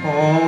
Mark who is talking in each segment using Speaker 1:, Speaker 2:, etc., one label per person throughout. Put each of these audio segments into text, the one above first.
Speaker 1: Oh.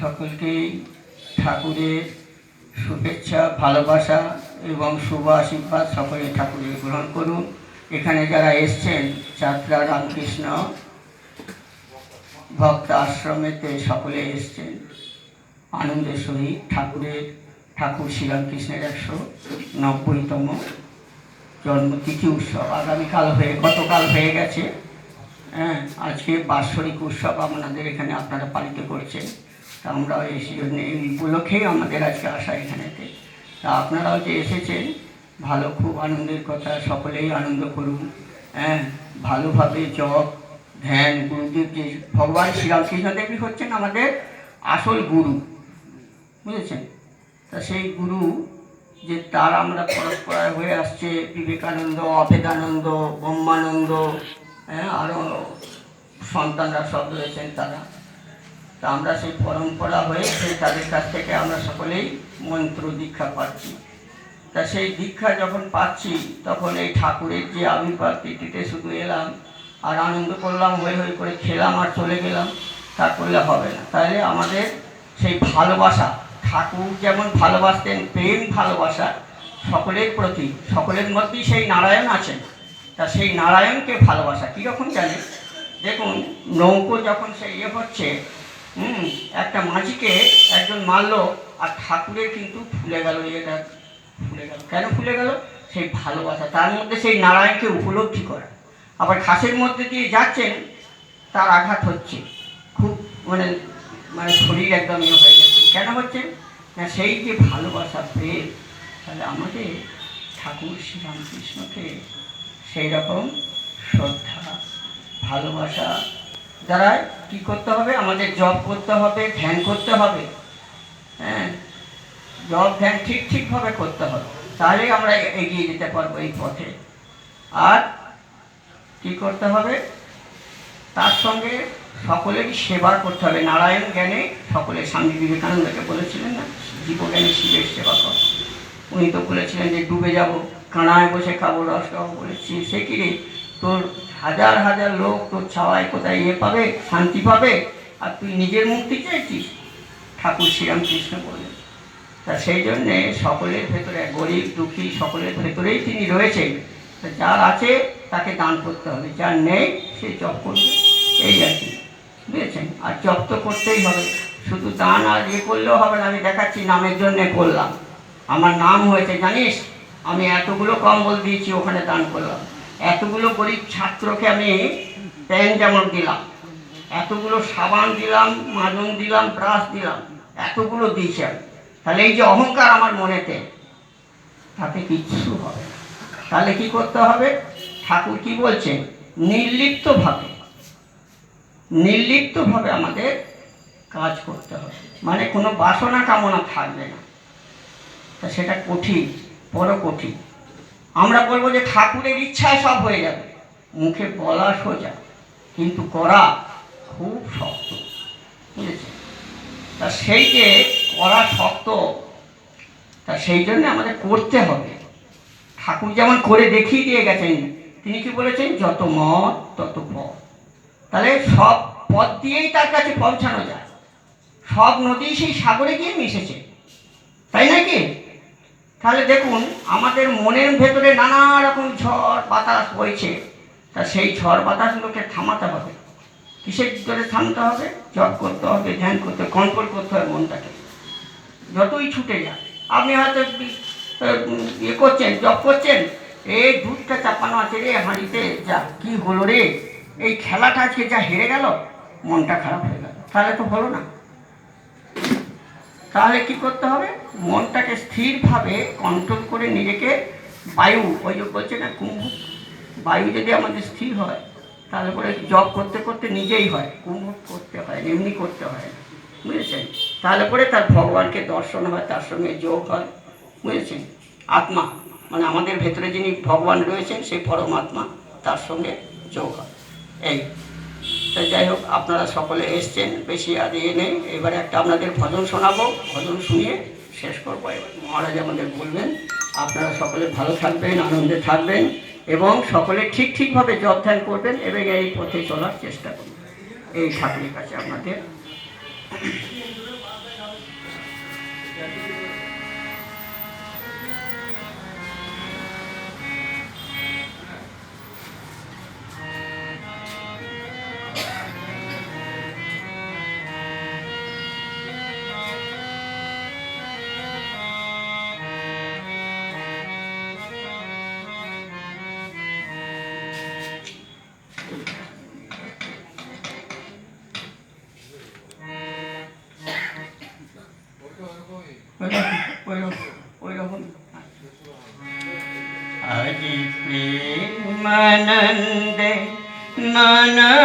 Speaker 1: সকলকেই ঠাকুরের শুভেচ্ছা, ভালোবাসা এবং শুভ আশীর্বাদ সকলে ঠাকুরের গ্রহণ করুন। এখানে যারা এসছেন, যাত্রা রামকৃষ্ণ ভক্ত আশ্রমেতে সকলে এসছেন। আনন্দের সহিত ঠাকুরের, ঠাকুর শ্রীরামকৃষ্ণের একশো নব্বইতম জন্মতিথি উৎসব। আগামীকাল হয়ে, গতকাল হয়ে গেছে। হ্যাঁ আজকে বাৎসরিক উৎসব আপনাদের এখানে, আপনারা পালিত করছেন। তা আমরাও এই জন্য এই উপলক্ষেই আমাদের আজকে আসা এখানেতে। তা আপনারাও যে এসেছেন, ভালো, খুব আনন্দের কথা, সকলেই আনন্দ করুন হ্যাঁ? ভালোভাবে জপ, ধ্যান, গুরুদেব যে, ভগবান শ্রীরামকৃষ্ণ দেবী হচ্ছেন আমাদের আসল গুরু, বুঝেছেন? তা সেই গুরু যে তার আমরা পরস্পর হয়ে আসছে, বিবেকানন্দ, অভেদানন্দ, ব্রহ্মানন্দ হ্যাঁ? আরও সন্তানরা সব রয়েছেন তারা। তা আমরা সেই পরম্পরা হয়ে সেই তাদের কাছ থেকে আমরা সকলেই মন্ত্র দীক্ষা পাচ্ছি। তা সেই দীক্ষা যখন পাচ্ছি, তখন এই ঠাকুরের যে আবির্ভাব তিথিতে শুধু এলাম আর আনন্দ করলাম হয়ে হয়ে করে খেলাম আর চলে গেলাম, তা করলে হবে না। তাহলে আমাদের সেই ভালোবাসা, ঠাকুর যেমন ভালোবাসতেন, প্রেম ভালোবাসা সকলের প্রতি, সকলের মধ্যেই সেই নারায়ণ আছেন। তা সেই নারায়ণকে ভালোবাসা, কীরকম জানে দেখুন, নৌকো যখন সে ইয়ে হচ্ছে হুম, একটা মাঝিকে একজন মারলো আর ঠাকুরের কিন্তু ফুলে গেল ইয়েটা ফুলে গেল। কেন ফুলে গেল? সেই ভালোবাসা, তার মধ্যে সেই নারায়ণকে উপলব্ধি করা। আবার ঘাসের মধ্যে দিয়ে যাচ্ছেন, তার আঘাত হচ্ছে। খুব মানে মানে শরীর একদম ইয়ে হয়ে যাচ্ছে। কেন হচ্ছে? না, সেই যে ভালোবাসা, প্রেম, তাহলে আমাদের ঠাকুর শ্রীরামকৃষ্ণকে সেই রকম শ্রদ্ধা, ভালোবাসা দ্বারা কী করতে হবে? আমাদের জব করতে হবে, ধ্যান করতে হবে। হ্যাঁ? জব ধ্যান ঠিক, ঠিকভাবে করতে হবে। তাহলেই আমরা এগিয়ে যেতে পারব এই পথে। আর কি করতে হবে? তার সঙ্গে সকলেরই সেবা করতে হবে। নারায়ণ জ্ঞানে সকলে স্বামী বিবেকানন্দকে বলেছিলেন না? জীবজ্ঞানী শিবের সেবা কর। উনি তো বলেছিলেন যে, ডুবে যাব, কানায় বসে খাব, রস খাব বলেছি। সে কি রে? তোর হাজার হাজার লোক তোর ছাওয়ায় কোথায় ইয়ে পাবে, শান্তি পাবে? আর তুই নিজের মুক্তি চাইছিস? ঠাকুর শ্রীরামকৃষ্ণ বললেন। তা সেই জন্যে সকলের ভেতরে, গরিব, দুঃখী, সকলের ভেতরেই তিনি রয়েছেন। তা যার আছে, তাকে দান করতে হবে। যার নেই, সে জপ করবে। এই আর কি। বুঝেছেন? আর জপ তো করতেই হবে। শুধু দান আর ইয়ে করলেও হবে না, আমি দেখাচ্ছি নামের জন্যে করলাম। আমার নাম হয়েছে, জানিস? আমি এতগুলো কম্বল দিয়েছি, ওখানে দান করলাম। এতগুলো গরিব ছাত্রকে আমি প্যান যেমন দিলাম, এতগুলো সাবান দিলাম মাজন দিলাম, ব্রাশ দিলাম, এতগুলো দিয়েছি আমি। তাহলে এই যে অহংকার আমার মনেতে, তাতে কিচ্ছু হবে তাহলে কি করতে হবে? ঠাকুর কি বলছেন নির্লিপ্তভাবে নির্লিপ্তভাবে আমাদের কাজ করতে হবে। মানে কোনো বাসনা কামনা থাকবে না। তা সেটা কঠিন, বড় কঠিন। আমরা বলব যে ঠাকুরের ইচ্ছায় সব হয়ে যাবে। মুখে বলা সোজা, কিন্তু করা খুব শক্ত বুঝেছে তা সেই যে করা শক্ত, তা সেই জন্য আমাদের করতে হবে। ঠাকুর যেমন করে দেখিয়ে দিয়ে গেছেন, তিনি কি বলেছেন? যত মত তত পথ। তাহলে সব পথ দিয়েই তার কাছে পৌঁছানো যায়। সব নদী সেই সাগরে গিয়ে মিশেছে। তাই নাকি? তাহলে দেখুন, আমাদের মনের ভেতরে নানা রকম ঝড় বাতাস বইছে। তা সেই ঝড় বাতাসগুলোকে থামাতে হবে। কিসের করে থামতে হবে? জব করতে হবে, ধ্যান করতে হবে কন্ট্রোল করতে হবে মনটাকে। যতই ছুটে যায় আপনি হয়তো ইয়ে করছেন জব করছেন এই দুধটা চাপানো আছে রে, হাঁড়িতে, যা, কি হলো রে? এই খেলাটা আজকে যা হেরে গেল, মনটা খারাপ হয়ে গেল। তাহলে তো হলো না। তাহলে কি করতে হবে? মনটাকে স্থিরভাবে কন্ট্রোল করে নিজেকে বায়ু, ওই যে বলছে না কুম্ভ? বায়ু যদি আমাদের স্থির হয়, তাহলে পরে জব করতে করতে নিজেই হয়। কুম্ভ করতে হয়, এমনি করতে হয় বুঝেছেন? তাহলে পরে তার ভগবানকে দর্শন হয়, তার সঙ্গে যোগ হয়। বুঝেছেন? আত্মা মানে আমাদের ভেতরে যিনি ভগবান রয়েছেন, সেই পরমাত্মা তার সঙ্গে যোগ হয়। এই। তো যাই হোক, আপনারা সকলে এসছেন, বেশি আর ইয়ে নেই। এবারে একটা আপনাদের ভজন শোনাবো, ভজন শুনিয়ে শেষ করব। এবার মহারাজ আমাদের বলবেন, আপনারা সকলে ভালো থাকবেন, আনন্দে থাকবেন এবং সকলে ঠিক ঠিকভাবে ধ্যান করবেন এবং এই পথে চলার চেষ্টা করবেন। এই ঠাকুরের কাছে আপনাদের ওই রকম ওই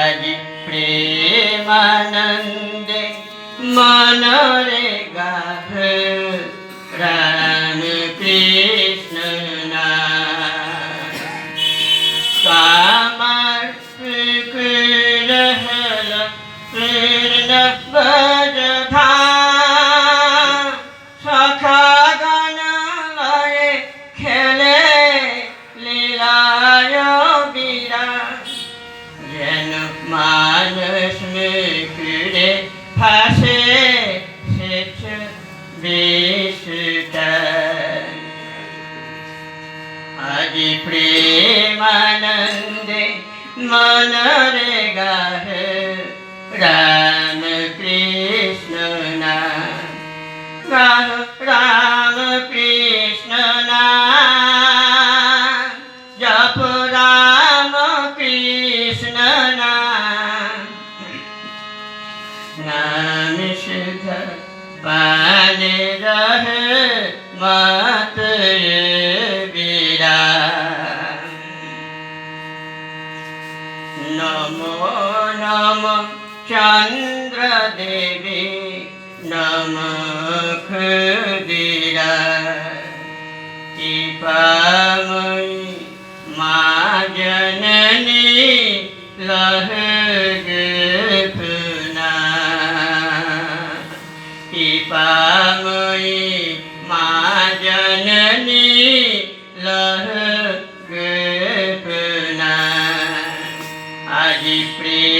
Speaker 1: आज प्रेमानंद मन रे गाह प्रेमानंद मन रे गार राम कृष्ण नाम। राम कृष्ण नाम। जप राम कृष्ण नाम। नाम शुद्ध पाले रह, माते नम चंद्र देवी नम खुदीरा टीपामयी माँ जननी लह गुना टीपामयी माँ जननी लह गुना आज प्रेमानंदे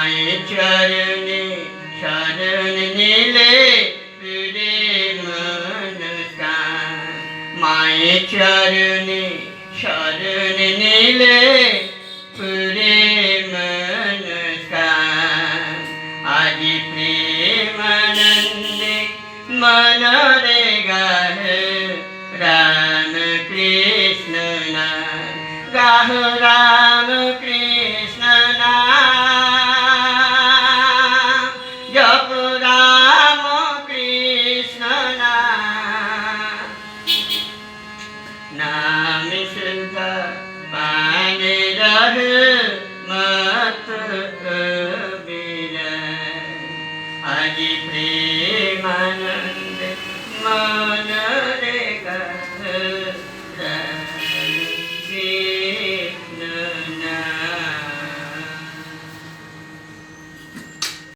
Speaker 1: মায়ের চরণে শরণ নিলে প্রেম মুস্কান মায়ের চরণে শরণ নিলে প্রেম মুস্কান আজ প্রেমানন্দে মনরে গাহ রাম কৃষ্ণ গাহ রাম কৃষ্ণ